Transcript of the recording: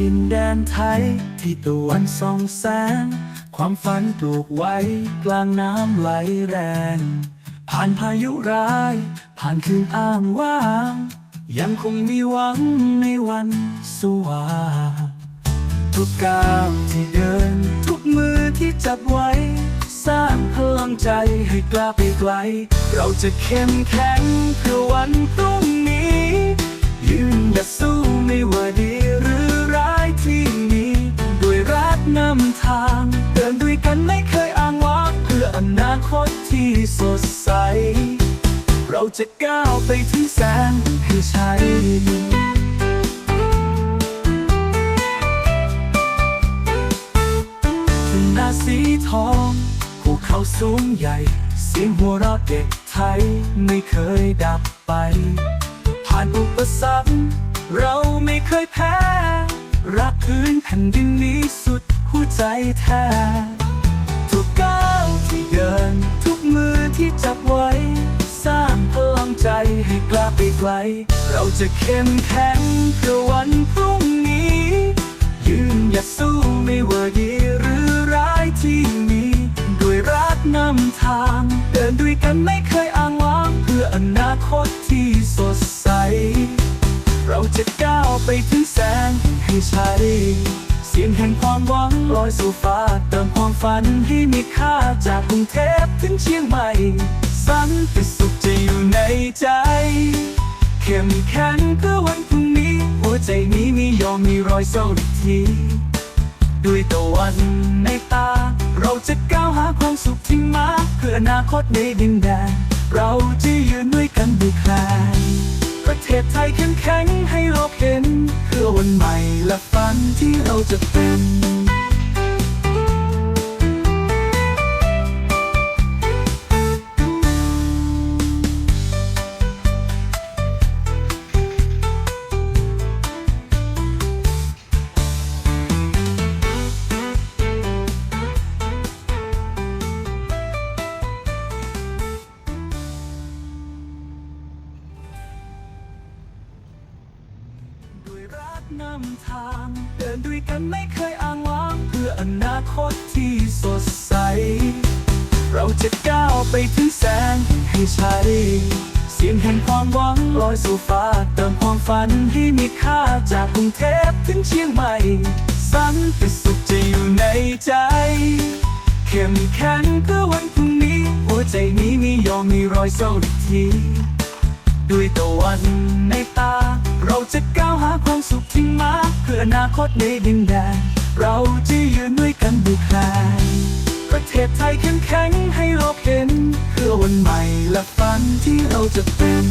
ดินแดนไทยที่ตะวันส่องแสง ความฝันปลูกไว้กลางน้ำไหลแรง ผ่านพายุร้าย ผ่านคืนอ้างว่าง ยังคงมีหวังในวันสว่างทุกก้าวที่เดิน ทุกมือที่จับไว้ สร้างพลังใจให้กล้าไปไกล เราจะเข้มแข็งเพื่อวันพรุ่งนี้ ยืนหยัดสู้ ที่สดใส เราจะก้าวไปถึงแสงให้ชัยนาสีทองภูเขาสูงใหญ่ เสียงหัวเราะเด็กไทยไม่เคยดับไป ผ่านอุปสรรคเราไม่เคยแพ้ รักพื้นแผ่นดินนี้สุดหัวใจแท้ ล้าไปไกลเราจะเข้มแข็งเพื่อวันพรุ่งนี้ ยืนหยัดสู้ไม่ว่าดีหรือร้ายที่มี ด้วยรักนำทาง เดินด้วยกันไม่เคยอ้างว้าง เพื่ออนาคตที่สดใส เราจะก้าวไปถึงแสงให้ชัยเสียงแห่งความหวังลอยสู่ฟ้าเติมความฝันให้มีค่าจากกรุงเทพถึงเชียงใหม่สันติสุขจะอยู่ในใจ เข้มแข็งเพื่อวันพรุ่งนี้ หัวใจนี้มียอมมีรอยเศร้าอีกทีด้วยตะวันในตา เราจะก้าวหาความสุขที่มาเพื่ออนาคตในดินแดนเราจะยืนด้วยกันด้วยแคลนประเทศไทยเข้มแข็งให้โลกเห็น เพื่อวันใหม่และฝันที่เราจะเป็น นำทาง เดินด้วยกันไม่เคยอ้างว้าง เพื่ออนาคตที่สดใส เราจะก้าวไปถึงแสงให้ชัยเสียงแห่งความหวังลอยสู่ฟ้าเติมความฝันให้มีค่าจากกรุงเทพถึงเชียงใหม่ สันติสุขจะอยู่ในใจ เข้มแข็งเพื่อวันพรุ่งนี้ หัวใจนี้มียอมมีรอยเศร้าอีกที ด้วยตะวันในตา เราจะก้าวหาความ ออนาคตในดินแดน เราจะยืนด้วยกันดุกแคลนประเทศไทยเข้มแข็งให้โลกเห็น เพื่อวันใหม่และฝันที่เราจะเป็น